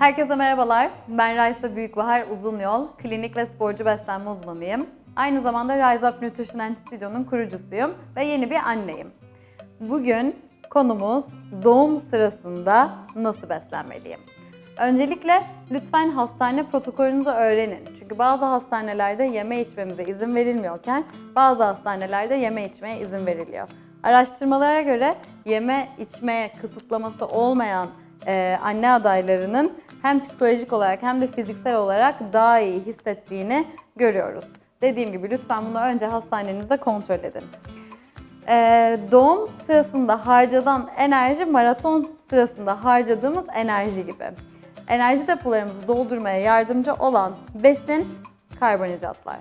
Herkese merhabalar. Ben Raysa Büyükbahar Uzun Yol, klinik ve sporcu beslenme uzmanıyım. Aynı zamanda Rise Up Nutrition and Studio'nun kurucusuyum ve yeni bir anneyim. Bugün konumuz doğum sırasında nasıl beslenmeliyim? Öncelikle lütfen hastane protokolünüzü öğrenin. Çünkü bazı hastanelerde yeme içmemize izin verilmiyorken bazı hastanelerde yeme içmeye izin veriliyor. Araştırmalara göre yeme içmeye kısıtlaması olmayan e, anne adaylarının hem psikolojik olarak hem de fiziksel olarak daha iyi hissettiğini görüyoruz. Dediğim gibi lütfen bunu önce hastanenizde kontrol edin. Ee, doğum sırasında harcanan enerji maraton sırasında harcadığımız enerji gibi. Enerji depolarımızı doldurmaya yardımcı olan besin karbonhidratlar.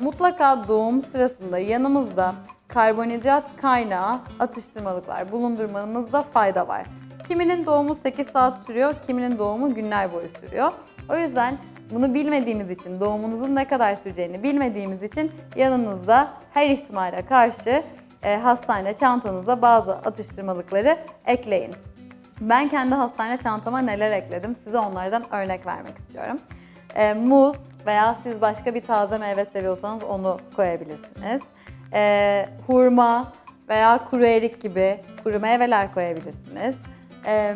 Mutlaka doğum sırasında yanımızda karbonhidrat kaynağı atıştırmalıklar bulundurmamızda fayda var. Kiminin doğumu 8 saat sürüyor, kiminin doğumu günler boyu sürüyor. O yüzden bunu bilmediğimiz için, doğumunuzun ne kadar süreceğini bilmediğimiz için yanınızda her ihtimale karşı e, hastane çantanıza bazı atıştırmalıkları ekleyin. Ben kendi hastane çantama neler ekledim size onlardan örnek vermek istiyorum. E, muz veya siz başka bir taze meyve seviyorsanız onu koyabilirsiniz. E, hurma veya kuru erik gibi kuru meyveler koyabilirsiniz. Ee,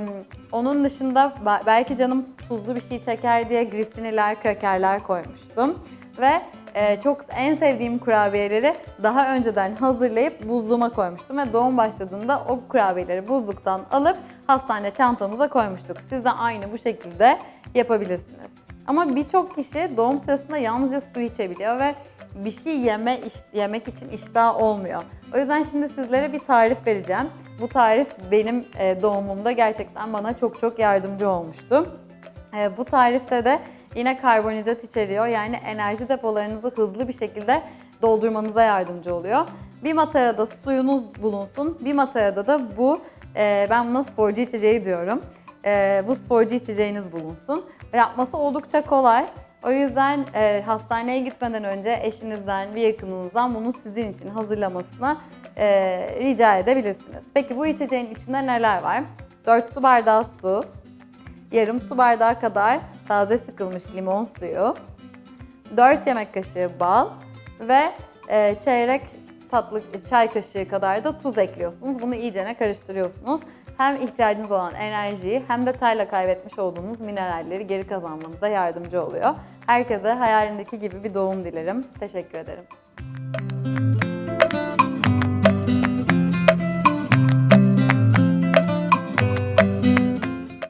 onun dışında be- belki canım tuzlu bir şey çeker diye grisiniler, krakerler koymuştum. Ve e, çok en sevdiğim kurabiyeleri daha önceden hazırlayıp buzluğuma koymuştum. Ve doğum başladığında o kurabiyeleri buzluktan alıp hastane çantamıza koymuştuk. Siz de aynı bu şekilde yapabilirsiniz. Ama birçok kişi doğum sırasında yalnızca su içebiliyor ve bir şey yeme yemek için iştah olmuyor. O yüzden şimdi sizlere bir tarif vereceğim. Bu tarif benim e, doğumumda gerçekten bana çok çok yardımcı olmuştu. E, bu tarifte de yine karbonhidrat içeriyor. Yani enerji depolarınızı hızlı bir şekilde doldurmanıza yardımcı oluyor. Bir matarada suyunuz bulunsun, bir matarada da bu, e, ben buna sporcu içeceği diyorum. Bu sporcu içeceğiniz bulunsun. Yapması oldukça kolay. O yüzden e, hastaneye gitmeden önce eşinizden, bir yakınınızdan bunu sizin için hazırlamasını e, rica edebilirsiniz. Peki bu içeceğin içinde neler var? 4 su bardağı su, yarım su bardağı kadar taze sıkılmış limon suyu, 4 yemek kaşığı bal ve e, çeyrek tatlı çay kaşığı kadar da tuz ekliyorsunuz. Bunu iyicene karıştırıyorsunuz. Hem ihtiyacınız olan enerjiyi hem de terle kaybetmiş olduğunuz mineralleri geri kazanmanıza yardımcı oluyor. Herkese hayalindeki gibi bir doğum dilerim. Teşekkür ederim.